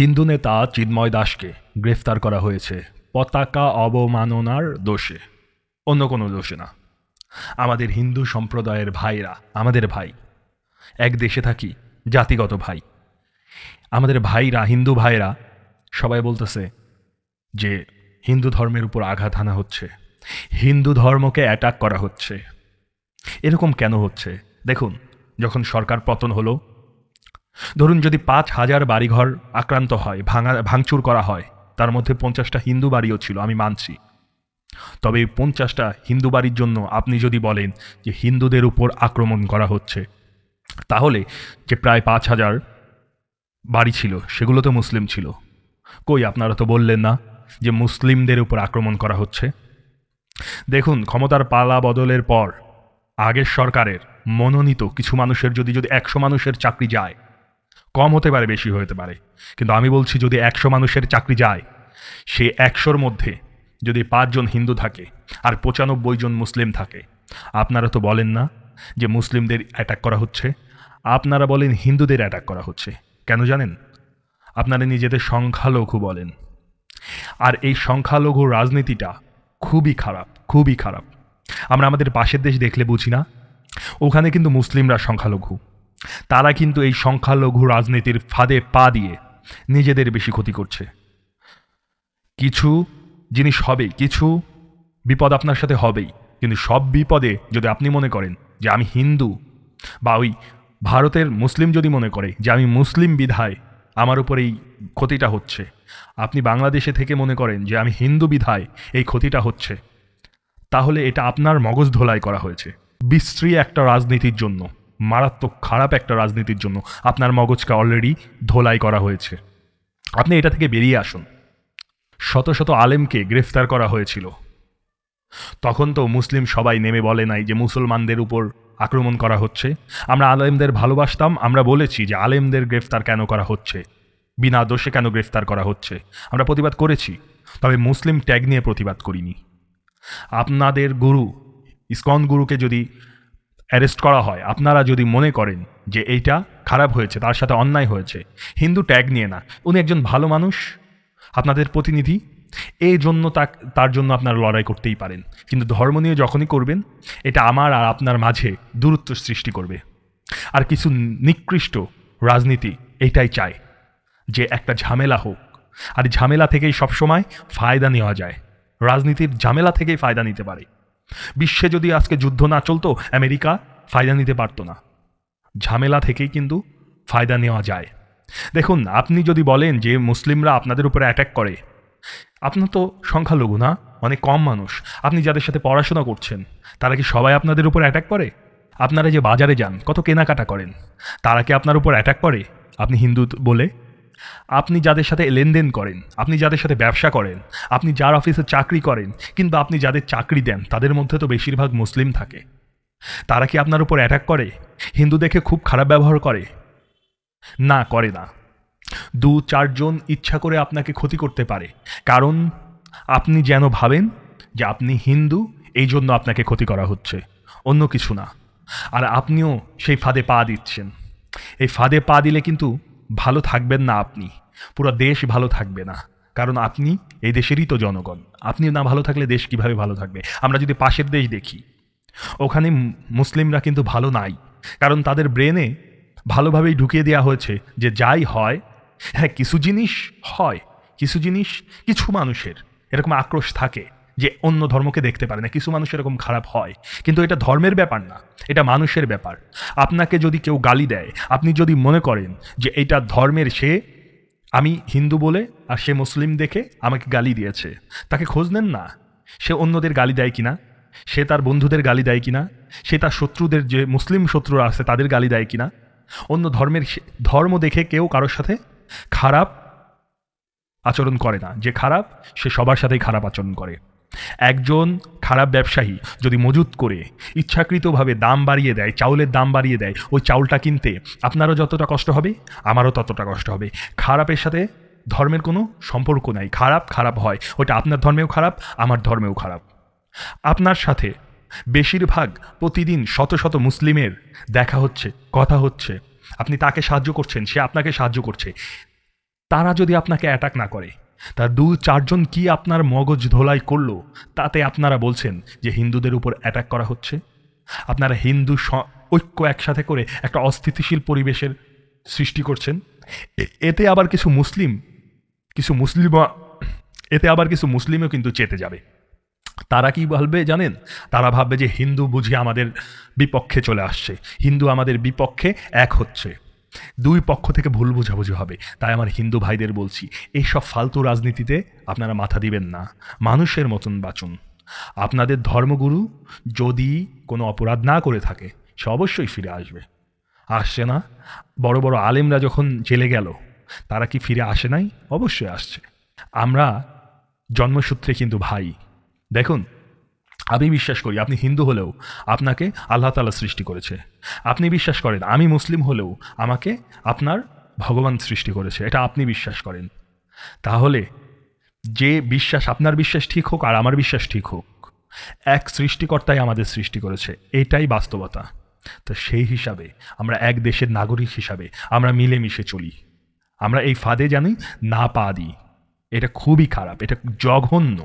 হিন্দু নেতা চিন্ময় দাসকে গ্রেফতার করা হয়েছে। পতাকা অবমাননার দোষে। অন্য কোনো দোষে না। আমাদের হিন্দু সম্প্রদায়ের ভাইরা, আমাদের ভাই। এক দেশে থাকি, জাতিগত ভাই। আমাদের ভাইরা, হিন্দু ভাইরা সবাই বলতেছে যে হিন্দু ধর্মের উপর আঘাত হানা হচ্ছে। হিন্দু ধর্মকে অ্যাটাক করা হচ্ছে। এরকম কেন হচ্ছে? দেখুন, যখন সরকার পতন হলো ধরুন যদি পাঁচ হাজার বাড়িঘর আক্রান্ত হয়, ভাঙা, ভাঙচুর করা হয়, তার মধ্যে পঞ্চাশটা হিন্দু বাড়িও ছিল, আমি মানছি। তবে এই পঞ্চাশটা হিন্দু বাড়ির জন্য আপনি যদি বলেন যে হিন্দুদের উপর আক্রমণ করা হচ্ছে, তাহলে যে প্রায় পাঁচ হাজার বাড়ি ছিল, সেগুলো তো মুসলিম ছিল। কই, আপনারা তো বললেন না যে মুসলিমদের উপর আক্রমণ করা হচ্ছে? দেখুন, ক্ষমতার পালা বদলের পর আগের সরকারের মনোনীত কিছু মানুষের যদি যদি একশো মানুষের চাকরি যায় কম হতে পারে, বেশি হতে পারে। কিন্তু আমি বলছি, যদি একশো মানুষের চাকরি যায়, সে একশোর মধ্যে যদি পাঁচজন হিন্দু থাকে আর পঁচানব্বই জন মুসলিম থাকে, আপনারা তো বলেন না যে মুসলিমদের অ্যাটাক করা হচ্ছে। আপনারা বলেন হিন্দুদের অ্যাটাক করা হচ্ছে। কেন জানেন? আপনারা নিজেদের সংখ্যালঘু বলেন। আর এই সংখ্যালঘু রাজনীতিটা খুবই খারাপ খুবই খারাপ। আমরা আমাদের পাশের দেশ দেখলে বুঝি না? ওখানে কিন্তু মুসলিমরা সংখ্যালঘু। তারা কিন্তু এই সংখ্যালঘু রাজনীতির ফাঁদে পা দিয়ে নিজেদের বেশি ক্ষতি করছে। কিছু জিনিস হবে কিছু বিপদ আপনার সাথে হবেই, কিন্তু সব বিপদে যদি আপনি মনে করেন যে আমি হিন্দু বা ওই ভারতের মুসলিম যদি মনে করে যে আমি মুসলিম বিধায় আমার উপর এই ক্ষতিটা হচ্ছে, আপনি বাংলাদেশে থেকে মনে করেন যে আমি হিন্দু বিধায় এই ক্ষতিটা হচ্ছে, তাহলে এটা আপনার মগজ ধোলাই করা হয়েছে। বিশ্রী একটা রাজনীতির জন্য। মারাত্মক খারাপ একটা রাজনীতির জন্য আপনার মগজকে অলরেডি ধোলাই করা হয়েছে। আপনি এটা থেকে বেরিয়ে আসুন। শত শত আলেমকে গ্রেফতার করা হয়েছিল। তখন তো মুসলিম সবাই নেমে বলে নাই যে মুসলমানদের উপর আক্রমণ করা হচ্ছে। আমরা আলেমদের ভালোবাসতাম, আমরা বলেছি যে আলেমদের গ্রেফতার কেন করা হচ্ছে? বিনা দোষে কেন গ্রেফতার করা হচ্ছে? আমরা প্রতিবাদ করেছি, তবে মুসলিম ট্যাগ নিয়ে প্রতিবাদ করিনি। আপনাদের গুরু, ইস্কন গুরুকে যদি অ্যারেস্ট করা হয়। আপনারা যদি মনে করেন যে এইটা খারাপ হয়েছে, তার সাথে অন্যায় হয়েছে, হিন্দু ট্যাগ নিয়ে না। উনি একজন ভালো মানুষ, আপনাদের প্রতিনিধি, এই জন্য তার জন্য আপনারা লড়াই করতেই পারেন। কিন্তু ধর্ম নিয়ে যখনই করবেন, এটা আমার আর আপনার মাঝে দূরত্ব সৃষ্টি করবে। আর কিছু নিকৃষ্ট রাজনীতি এটাই চায় যে একটা ঝামেলা হোক। আর ঝামেলা থেকেই সবসময় ফায়দা নেওয়া যায়। রাজনীতির ঝামেলা থেকেই ফায়দা নিতে পারে। বিশ্বে যদি আজকে যুদ্ধ না চলতো, আমেরিকা ফায়দা নিতে পারতো না। ঝামেলা থেকেই কিন্তু ফায়দা নেওয়া যায়। দেখুন, আপনি যদি বলেন যে মুসলিমরা আপনাদের উপরে অ্যাটাক করে, আপনার তো সংখ্যালঘু না, অনেক কম মানুষ। আপনি যাদের সাথে পড়াশোনা করছেন, তারা কি সবাই আপনাদের উপর অ্যাটাক করে? আপনারা যে বাজারে যান, কত কেনাকাটা করেন, তারা কি আপনার উপর অ্যাটাক করে? আপনি হিন্দু বলে আপনি যাদের সাথে লেনদেন করেন, আপনি যাদের সাথে ব্যবসা করেন, আপনি যার অফিসে চাকরি করেন কিন্তু আপনি যাদের চাকরি দেন, তাদের মধ্যে তো বেশিরভাগ মুসলিম থাকে। তারা কি আপনার উপর অ্যাটাক করে? হিন্দু দেখে খুব খারাপ ব্যবহার করে? না করে না। দু, চারজন ইচ্ছা করে আপনাকে ক্ষতি করতে পারে। কারণ আপনি যেন ভাবেন যে আপনি হিন্দু, এই জন্য আপনাকে ক্ষতি করা হচ্ছে। অন্য কিছু না। আর আপনিও সেই ফাঁদে পা দিচ্ছেন। এই ফাঁদে পা দিলে কিন্তু ভালো থাকবেন না আপনি। পুরো দেশ ভালো থাকবে না। কারণ আপনি এই দেশেরই তো জনগণ। আপনি না ভালো থাকলে দেশ কীভাবে ভালো থাকবে? আমরা যদি পাশের দেশ দেখি, ওখানে মুসলিমরা কিন্তু ভালো নাই। কারণ তাদের ব্রেনে ভালোভাবেই ঢুকিয়ে দেওয়া হয়েছে যে যাই হয় হ্যাঁ কিছু জিনিস হয়, কিছু জিনিস কিছু মানুষের। এরকম আক্রোশ থাকে। যে অন্য ধর্মকে দেখতে পারে না, কিছু মানুষ এরকম খারাপ হয়। কিন্তু এটা ধর্মের ব্যাপার না, এটা মানুষের ব্যাপার। আপনাকে যদি কেউ গালি দেয়, আপনি যদি মনে করেন যে এটা ধর্মের সে, আমি হিন্দু বলে আর সে মুসলিম দেখে আমাকে গালি দিয়েছে, তাকে খোঁজ নেন না। সে অন্যদের গালি দেয় কিনা? সে তার বন্ধুদের গালি দেয় কিনা? সে তার শত্রুদের যে মুসলিম শত্রুরা আছে, তাদের গালি দেয় কিনা? অন্য ধর্মের ধর্ম দেখে কেউ কারোর সাথে খারাপ আচরণ করে না। যে খারাপ, সে সবার সাথেই খারাপ আচরণ করে। একজন খারাপ ব্যবসায়ী যদি মজুত করে, ইচ্ছাকৃতভাবে দাম বাড়িয়ে দেয়, চাউলের দাম বাড়িয়ে দেয়, ওই চাউলটা কিনতে আপনারও যতটা কষ্ট হবে, আমারও ততটা কষ্ট হবে। খারাপের সাথে ধর্মের কোনো সম্পর্ক নাই। খারাপ খারাপ হয়। ওটা আপনার ধর্মেও খারাপ, আমার ধর্মেও খারাপ। আপনার সাথে বেশিরভাগ প্রতিদিন শত শত মুসলিমের দেখা হচ্ছে, কথা হচ্ছে। আপনি তাকে সাহায্য করছেন, সে আপনাকে সাহায্য করছে। তারা যদি আপনাকে অ্যাটাক না করে তার দু চারজন কি আপনার মগজ ধোলাই করল? তাতে আপনারা বলছেন যে হিন্দুদের উপর অ্যাটাক করা হচ্ছে? আপনারা হিন্দু ঐক্য একসাথে করে একটা অস্থিতিশীল পরিবেশের সৃষ্টি করছেন? এতে আবার কিছু মুসলিম কিছু মুসলিম, এতে আবার কিছু মুসলিমও কিন্তু চেতে যাবে। তারা কি ভাববে জানেন? তারা ভাববে যে হিন্দু বুঝি আমাদের বিপক্ষে চলে আসছে। হিন্দু আমাদের বিপক্ষে এক হচ্ছে। দুই পক্ষ থেকে ভুল বোঝাবুঝি হবে। তাই আমার হিন্দু ভাইদের বলছি, এইসব ফালতু রাজনীতিতে আপনারা মাথা দিবেন না। মানুষের মতন বাঁচুন। আপনাদের ধর্মগুরু যদি কোনো অপরাধ না করে থাকে, সে অবশ্যই ফিরে আসবে। আসছে না? বড় বড় আলেমরা যখন জেলে গেল, তারা কি ফিরে আসে নাই? অবশ্যই আসছে। আমরা জন্মসূত্রে কিন্তু ভাই। দেখুন আমি বিশ্বাস করি, আপনি হিন্দু হলেও আপনাকে আল্লাহ তালা সৃষ্টি করেছে। আপনি বিশ্বাস করেন, আমি মুসলিম হলেও আমাকে আপনার ভগবান সৃষ্টি করেছে, এটা আপনি বিশ্বাস করেন। তাহলে যে বিশ্বাস, আপনার বিশ্বাস ঠিক হোক আর আমার বিশ্বাস ঠিক হোক, এক সৃষ্টিকর্তাই আমাদের সৃষ্টি করেছে, এটাই বাস্তবতা। তো সেই হিসাবে আমরা এক দেশের নাগরিক হিসাবে আমরা মিলেমিশে চলি। আমরা এই ফাঁদে জানি না পা দিই, এটা খুবই খারাপ, এটা জঘন্য।